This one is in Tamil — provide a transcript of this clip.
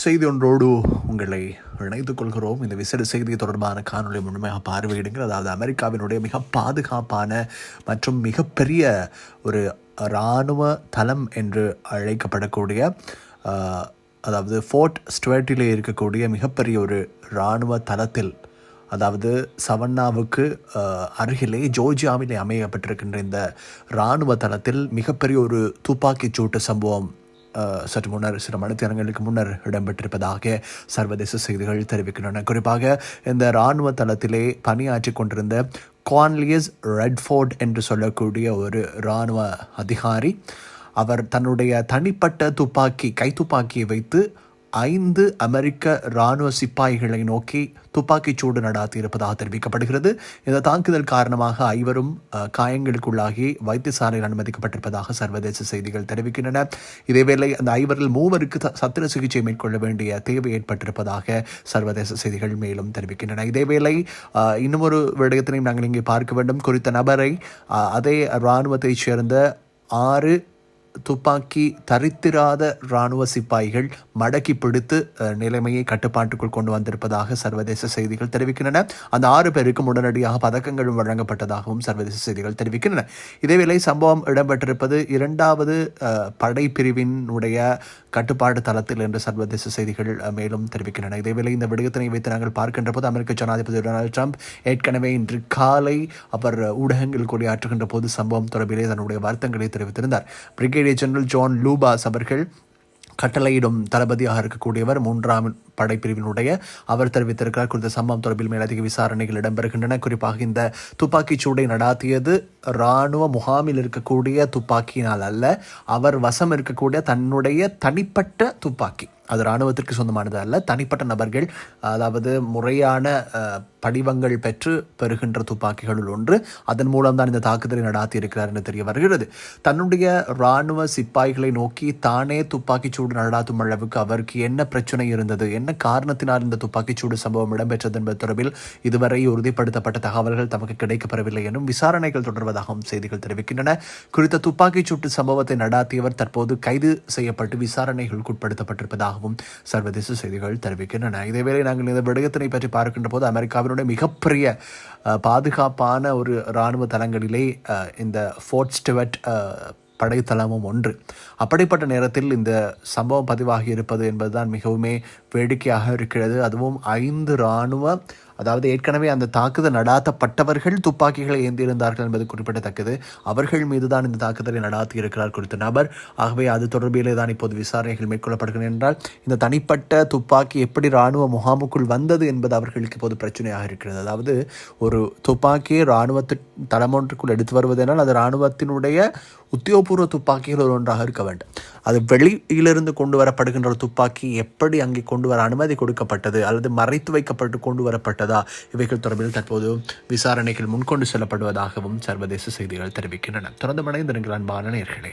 செய்தி ஒன்றோடு உங்களை இணைத்துக் கொள்கிறோம். இந்த விசேட செய்தி தொடர்பான காணொலி முழுமையாக பார்வையிடுங்கள். அதாவது அமெரிக்காவினுடைய மிக பாதுகாப்பான மற்றும் மிகப்பெரிய ஒரு இராணுவ தளம் என்று அழைக்கப்படக்கூடிய அதாவது ஃபோர்ட் ஸ்டுவர்ட்டிலே இருக்கக்கூடிய மிகப்பெரிய ஒரு இராணுவ தளத்தில் அதாவது சவன்னாவுக்கு அருகிலே ஜோர்ஜியாவிலே அமையப்பட்டிருக்கின்ற இந்த இராணுவ தளத்தில் மிகப்பெரிய ஒரு துப்பாக்கிச் சூட்டு சம்பவம் சற்று முன்னர் சில மணித்தியாரங்களுக்கு முன்னர் இடம்பெற்றிருப்பதாக சர்வதேச செய்திகள் தெரிவிக்கின்றன. குறிப்பாக இந்த இராணுவ தளத்திலே பணியாற்றி கொண்டிருந்த குவான்லியஸ் ரெட்ஃபோர்ட் என்று சொல்லக்கூடிய ஒரு இராணுவ அதிகாரி அவர் தன்னுடைய தனிப்பட்ட துப்பாக்கி கைத்துப்பாக்கியை வைத்து ஐந்து அமெரிக்க இராணுவ சிப்பாய்களை நோக்கி துப்பாக்கிச் சூடு நடாத்தியிருப்பதாக தெரிவிக்கப்படுகிறது. இந்த தாக்குதல் காரணமாக ஐவரும் காயங்களுக்குள்ளாகி வைத்தியசாலையில் அனுமதிக்கப்பட்டிருப்பதாக சர்வதேச செய்திகள் தெரிவிக்கின்றன. இதேவேளை அந்த ஐவரில் மூவருக்கு சத்திர சிகிச்சை மேற்கொள்ள வேண்டிய தேவை ஏற்பட்டிருப்பதாக சர்வதேச செய்திகள் மேலும் தெரிவிக்கின்றன. இதேவேளை அஹ், விடயத்தினையும் நாங்கள் இங்கே பார்க்க வேண்டும். குறித்த நபரை அதே இராணுவத்தைச் சேர்ந்த ஆறு துப்பாக்கி தரித்திராத இராணுவ சிப்பாய்கள் மடக்கி பிடித்து நிலைமையை கட்டுப்பாட்டுக்குள் கொண்டு வந்திருப்பதாக சர்வதேச செய்திகள் தெரிவிக்கின்றன. அந்த ஆறு பேருக்கும் உடனடியாக பதக்கங்களும் வழங்கப்பட்டதாகவும் சர்வதேச செய்திகள் தெரிவிக்கின்றன. இதேவேளை சம்பவம் இடம்பெற்றிருப்பது இரண்டாவது படைப்பிரிவினுடைய கட்டுப்பாட்டு தளத்தில் என்று சர்வதேச செய்திகள் மேலும் தெரிவிக்கின்றன. இதேவேளை இந்த விடயத்தினை வைத்து நாங்கள் பார்க்கின்ற போது அமெரிக்க ஜனாதிபதி டொனால்டு ட்ரம்ப் ஏற்கனவே இன்று காலை அவர் ஊடகங்கள் கூடியாற்றுகின்ற போது சம்பவம் தொடர்பிலே தன்னுடைய வருத்தங்களை தெரிவித்திருந்தார். பிரிகேடியர் ஜெனரல் ஜான் லூபாஸ் அவர்கள் கட்டளையிடும் தளபதியாக இருக்கக்கூடியவர் மூன்றாம் படைப்பிரிவினுடைய அவர் தெரிவித்திருக்கிறார். குறித்த சம்பவம் தொடர்பில் மேலதிக விசாரணைகள் இடம்பெறுகின்றன. குறிப்பாக இந்த துப்பாக்கிச் சூடை நடாத்தியது இராணுவ முகாமில் இருக்கக்கூடிய துப்பாக்கியினால் அல்ல அவர் வசம் இருக்கக்கூடிய தன்னுடைய தனிப்பட்ட துப்பாக்கி. அது இராணுவத்திற்கு சொந்தமானது அல்ல தனிப்பட்ட நபர்கள் அதாவது முறையான படிவங்கள் பெற்று பெறுகின்ற துப்பாக்கிகளுள் ஒன்று. அதன் மூலம் தான் இந்த தாக்குதலை நடாத்தி இருக்கிறார் என்று தெரிய வருகிறது. தன்னுடைய இராணுவ சிப்பாய்களை நோக்கி தானே துப்பாக்கிச் சூடு நடாத்தும் அளவுக்கு அவருக்கு என்ன பிரச்சனை இருந்தது? என்ன காரணத்தினால் இந்த துப்பாக்கிச் சூடு சம்பவம் இடம்பெற்றது என்பது தொடர்பில் இதுவரை உறுதிப்படுத்தப்பட்ட தகவல்கள் தமக்கு கிடைக்கப்பெறவில்லை எனும் விசாரணைகள் தொடர்வதாகவும் செய்திகள் தெரிவிக்கின்றன. குறித்த துப்பாக்கிச் சூட்டு சம்பவத்தை நடாத்தியவர் தற்போது கைது செய்யப்பட்டு விசாரணைகளுக்கு உட்படுத்தப்பட்டிருப்பதாகவும் சர்வதேச செய்திகள் தெரிவிக்கின்றன. இதேவேளை நாங்கள் இந்த விடயத்தினை பற்றி பார்க்கின்ற போது அமெரிக்காவினுடைய மிகப்பெரிய பாதுகாப்பான ஒரு இராணுவ தளங்களிலே இந்த ஃபோர்ட் ஸ்டுவர்ட் படைத்தளமும் ஒன்று. அப்படிப்பட்ட நேரத்தில் இந்த சம்பவம் பதிவாகி இருப்பது என்பதுதான் மிகவுமே வேடிக்கையாக இருக்கிறது. அதுவும் ஐந்து இராணுவ அதாவது ஏற்கனவே அந்த தாக்குதல் நடாத்தப்பட்டவர்கள் துப்பாக்கிகளை ஏந்தியிருந்தார்கள் என்பது குறிப்பிடத்தக்கது. அவர்கள் மீதுதான் இந்த தாக்குதலை நடாத்தி இருக்கிறார் குறித்த நபர். ஆகவே அது தொடர்பிலே தான் இப்போது விசாரணைகள் மேற்கொள்ளப்படுகின்றன என்றால் இந்த தனிப்பட்ட துப்பாக்கி எப்படி இராணுவ முகாமுக்குள் வந்தது என்பது அவர்களுக்கு இப்போது பிரச்சனையாக இருக்கிறது. அதாவது ஒரு துப்பாக்கியை இராணுவத்து தளமொன்றுக்குள் எடுத்து வருவதனால் அது இராணுவத்தினுடைய உத்தியோகபூர்வ துப்பாக்கிகள் ஒன்றாக இருக்க வேண்டும். அது வெளியிலிருந்து கொண்டு வரப்படுகின்ற துப்பாக்கி எப்படி அங்கே கொண்டு வர அனுமதி கொடுக்கப்பட்டது அல்லது மறைத்து வைக்கப்பட்டு கொண்டு வரப்பட்டதா இவைகள் தொடர்பில் தற்போது விசாரணைகள் முன்கொண்டு செல்லப்படுவதாகவும் சர்வதேச செய்திகள் தெரிவிக்கின்றன. தொடர்ந்து மனைந்திருங்கள் அன்பான நேர்களே.